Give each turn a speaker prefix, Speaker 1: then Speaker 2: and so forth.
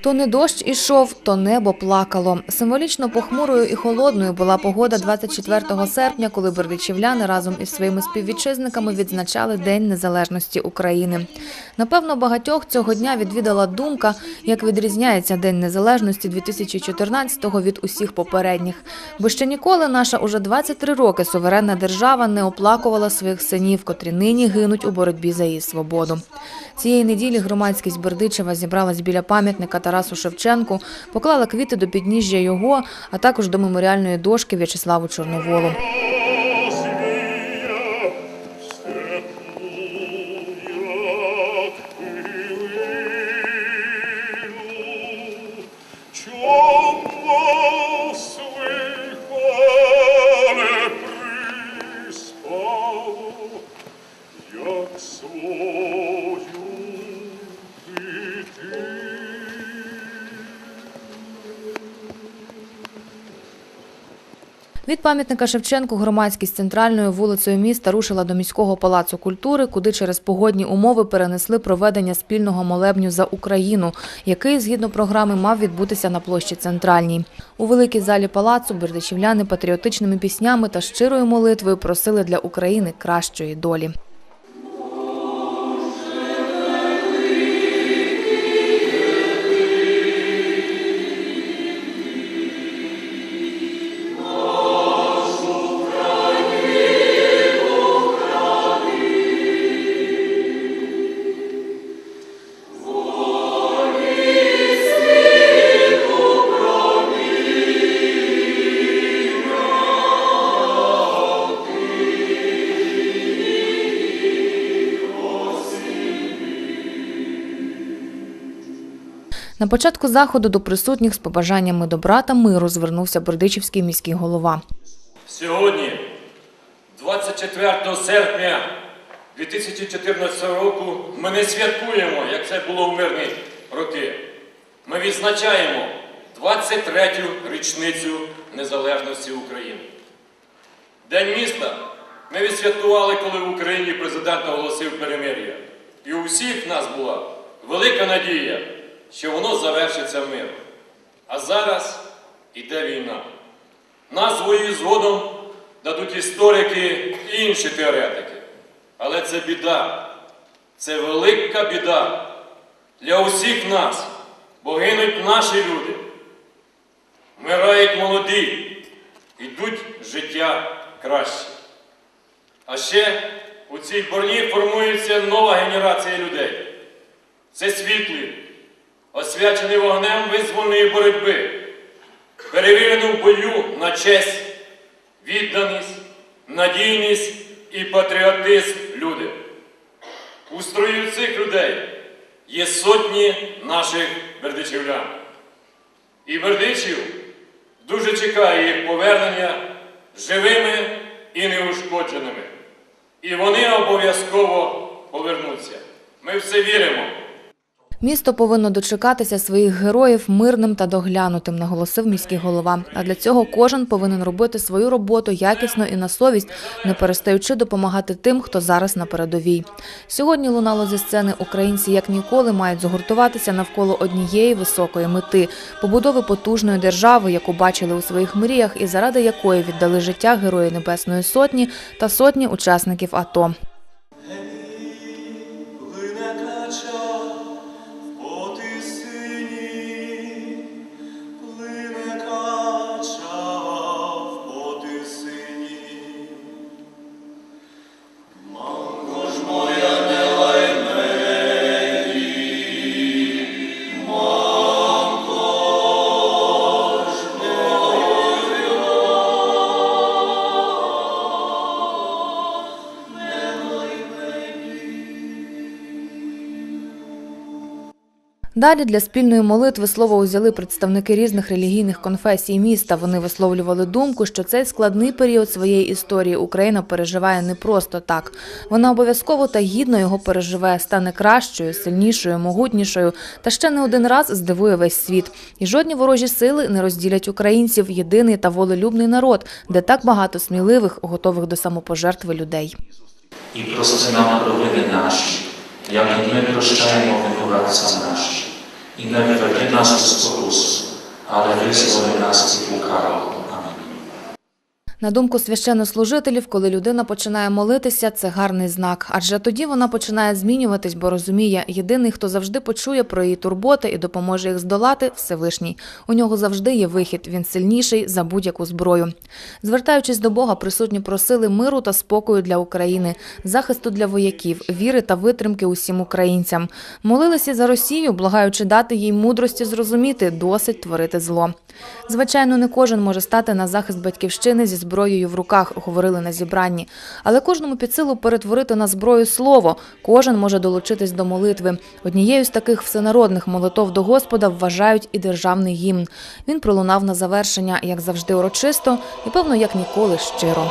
Speaker 1: То не дощ ішов, то небо плакало. Символічно похмурою і холодною була погода 24 серпня, коли бердичівляни разом із своїми співвітчизниками відзначали День Незалежності України. Напевно, багатьох цього дня відвідала думка, як відрізняється День Незалежності 2014-го від усіх попередніх. Бо ще ніколи наша уже 23 роки суверенна держава не оплакувала своїх синів, котрі нині гинуть у боротьбі за її свободу. Цієї неділі громадськість Бердичева зібралась біля пам'ятника Тарасу Шевченку, поклала квіти до підніжжя його, а також до меморіальної дошки В'ячеславу Чорноволу. Від пам'ятника Шевченку громадськість центральною вулицею міста рушила до міського палацу культури, куди через погодні умови перенесли проведення спільного молебню за Україну, який згідно програми мав відбутися на площі центральній. У великій залі палацу бердичівляни патріотичними піснями та щирою молитвою просили для України кращої долі. На початку заходу до присутніх з побажаннями добра та миру звернувся Бердичівський міський голова.
Speaker 2: Сьогодні, 24 серпня 2014 року, ми не святкуємо, як це було в мирні роки. Ми відзначаємо 23-ю річницю незалежності України. День міста ми відсвяткували, коли в Україні президент оголосив перемир'я. І у всіх нас була велика надія, що воно завершиться миром. А зараз іде війна. Назву її згодом дадуть історики і інші теоретики. Але це біда, це велика біда для усіх нас, бо гинуть наші люди. Вмирають молоді, йдуть життя краще. А ще у цій борні формується нова генерація людей. Це світлі, освячені вогнем визвольної боротьби перевірено в бою на честь, відданість, надійність і патріотизм люди. У строю цих людей є сотні наших бердичівлян. І Бердичів дуже чекає їх повернення живими і неушкодженими. І вони обов'язково повернуться. Ми в це віримо.
Speaker 1: Місто повинно дочекатися своїх героїв мирним та доглянутим, наголосив міський голова. А для цього кожен повинен робити свою роботу якісно і на совість, не перестаючи допомагати тим, хто зараз на передовій. Сьогодні лунало зі сцени українці як ніколи мають згуртуватися навколо однієї високої мети побудови потужної держави, яку бачили у своїх мріях, і заради якої віддали життя герої Небесної Сотні та сотні учасників АТО. Далі для спільної молитви слово узяли представники різних релігійних конфесій міста. Вони висловлювали думку, що цей складний період своєї історії Україна переживає не просто так. Вона обов'язково та гідно його переживе, стане кращою, сильнішою, могутнішою та ще не один раз здивує весь світ. І жодні ворожі сили не розділять українців, єдиний та волелюбний народ, де так багато сміливих, готових до самопожертви людей.
Speaker 3: і прости нам провини наші, як ми прощаємо винуватцям нашим. Innymi to jedna z cudzołóz, ale wyzwolę nas z Bóg
Speaker 1: На думку священнослужителів, коли людина починає молитися, це гарний знак, адже тоді вона починає змінюватись, бо розуміє, єдиний, хто завжди почує про її турботи і допоможе їх здолати Всевишній. У нього завжди є вихід. Він сильніший за будь-яку зброю. Звертаючись до Бога, присутні просили миру та спокою для України, захисту для вояків, віри та витримки усім українцям. Молилися за Росію, благаючи дати їй мудрості зрозуміти, досить творити зло. Звичайно, не кожен може стати на захист батьківщини зі зброєю в руках, говорили на зібранні. Але кожному під силу перетворити на зброю слово. Кожен може долучитись до молитви. Однією з таких всенародних молитов до Господа вважають і державний гімн. Він пролунав на завершення, як завжди, урочисто і певно, як ніколи щиро.